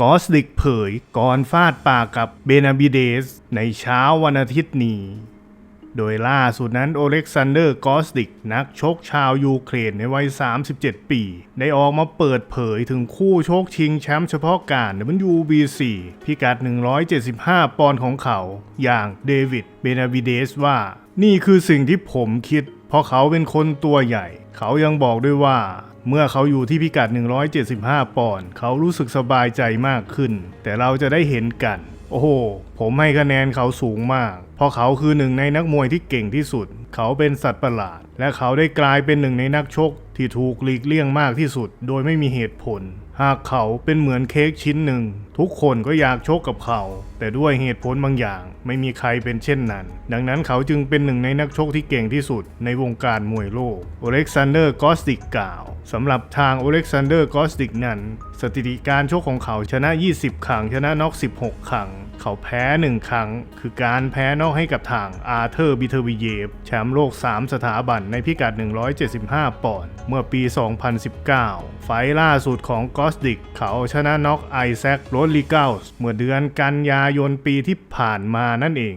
กอสลิกเผยก่อนฟาดปากกับเบนาบิเดส ในเช้าวันอาทิตย์นี้ โดยล่าสุดนั้นโอเล็กซานเดอร์กอสติกนักชกชาวยูเครนในวัย 37 ปี ได้ออกมาเปิดเผยถึงคู่ชกชิงแชมป์เฉพาะการ WBC พิกัด 175 ปอนด์ของเขา อย่างเดวิดเบนาวิเดสว่า นี่คือสิ่งที่ผมคิด เพราะเขาเป็นคนตัวใหญ่ เขายังบอกด้วยว่า เมื่อเขาอยู่ที่พิกัด 175 ปอนด์เขารู้สึกสบายใจมากขึ้น แต่เราจะได้เห็นกัน โอ้โห ผมให้คะแนนเขาสูงมาก เพราะเขาคือหนึ่งในนักมวยที่เก่งที่สุด เขาเป็นสัตว์ประหลาด และเขาได้กลายเป็นหนึ่งในนักชกที่ถูกหลีกเลี่ยงมากที่สุด โดยไม่มีเหตุผล หากเขาเป็นเหมือนเค้กชิ้นหนึ่ง ทุกคนก็อยากชกกับเขา แต่ด้วยเหตุผลบางอย่างไม่มีใครเป็นเช่นนั้น ดังนั้นเขาจึงเป็นหนึ่งในนักชกที่เก่งที่สุดในวงการมวยโลกโอเล็กซานเดอร์กอสติกกล่าวสำหรับทางโอเล็กซานเดอร์กอสติกนั้น สถิติการชกของเขาชนะ 20 ครั้งชนะน็อก 16 ครั้ง เขาแพ้ 1 ครั้ง คือการแพ้นอกให้กับทางอาร์เธอร์บิเทอร์วิเยฟแชมป์โลก 3 สถาบันในพิกัด 175 ปอนด์เมื่อปี 2019 ไฟล่าสุดของกอสติก เขาชนะน็อกไอแซคโรดลิเกลส์เมื่อเดือนกันยายนปีที่ผ่านมานั่นเอง